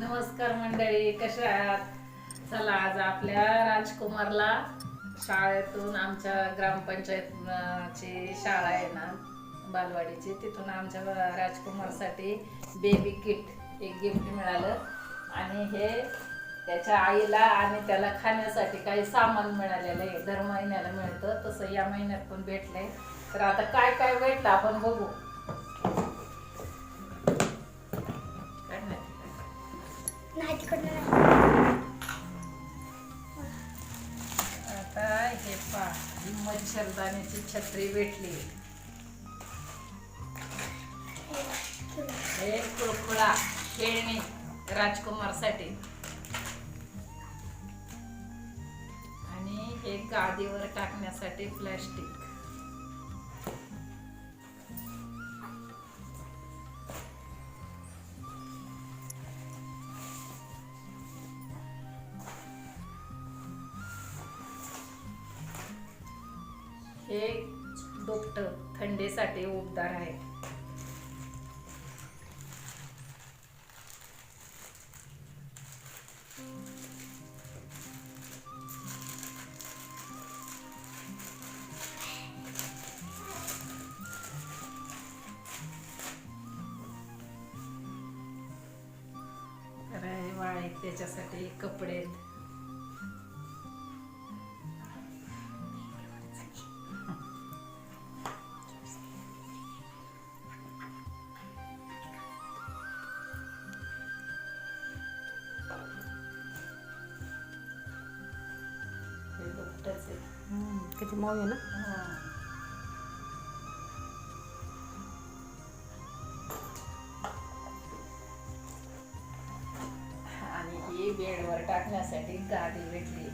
नमस्कार मंडळी कशा आहात? चला आज आपल्या राजकुमारला शाळेतून आमच्या ग्रामपंचायतची शाळा आहे ना बालवाडीची. तिथून आमच्या राजकुमारसाठी बेबी किट एक गिफ्ट मिळालं. आणि हे त्याच्या आईला आणि त्याला खाण्यासाठी काही सामान मिळालेलं आहे. दर महिन्याला मिळतं तसं या महिन्यात पण भेटलंय. तर आता काय काय भेटलं आपण बघू. आता हे पा ही मच्छरदाण्याची छत्री भेटली. हे कुळकुळा खेळणी राजकुमारसाठी. आणि हे गादीवर टाकण्यासाठी प्लास्टिक. हे दोपट थंडीसाठी उबदार आहे. त्याच्यासाठी कपडे हे आहे किती मऊ आहे ना. आणि ही बेडवर टाकण्यासाठी गादी भेटली.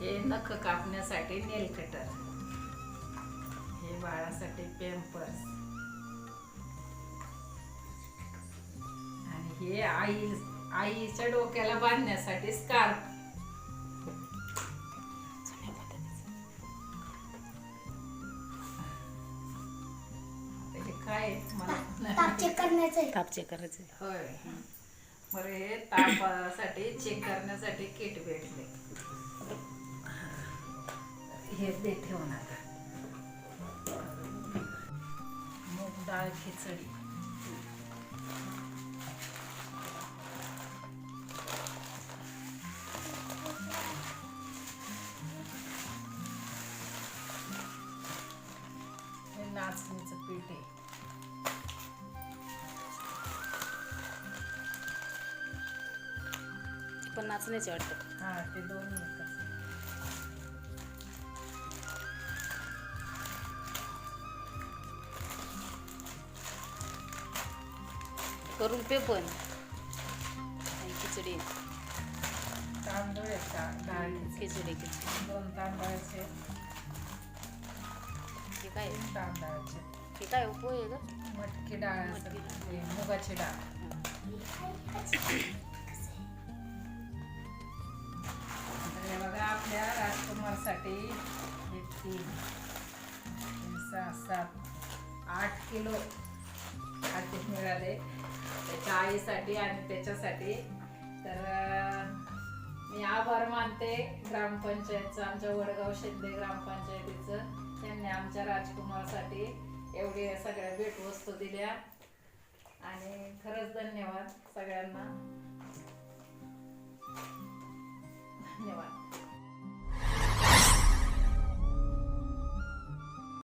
हे नख कापण्यासाठी नेल कटर. बाळासाठी पेम्पर्स आणि हे आई आईच्या डोक्याला बांधण्यासाठी स्कार्फ हे काय? मला ताप नाही. चेक करण्याचं आहे. ताप चेक करायचं होय बरं हे तापासाठी चेक करण्यासाठी किट भेटले हे दे ठेवून आता डाळ खिचडी. नाचणीचं पीठ आहे. पण नाचण्याचे वाटतं. हा ते दोन एकच करून पे पण. आणि खिचडी. तांदूळ खिचडी. खिचडी. दोन तांदळाचे. हे काय? तांदळाचे. हे काय मटकी डाळ मुगाची डाळ. बघा आपल्या राजकुमारसाठी तीन. तीन, सहा सात आठ किलो. आर्थिक मिळाले. त्याच्या आईसाठी आणि त्याच्यासाठी. तर मी आभार मानते ग्रामपंचायतचं आमच्या वडगाव शिंदे ग्रामपंचायतीचं. त्यांनी आमच्या राजकुमारसाठी एवढ्या सगळ्या भेटवस्तू दिल्या. आणि खरंच धन्यवाद सगळ्यांना.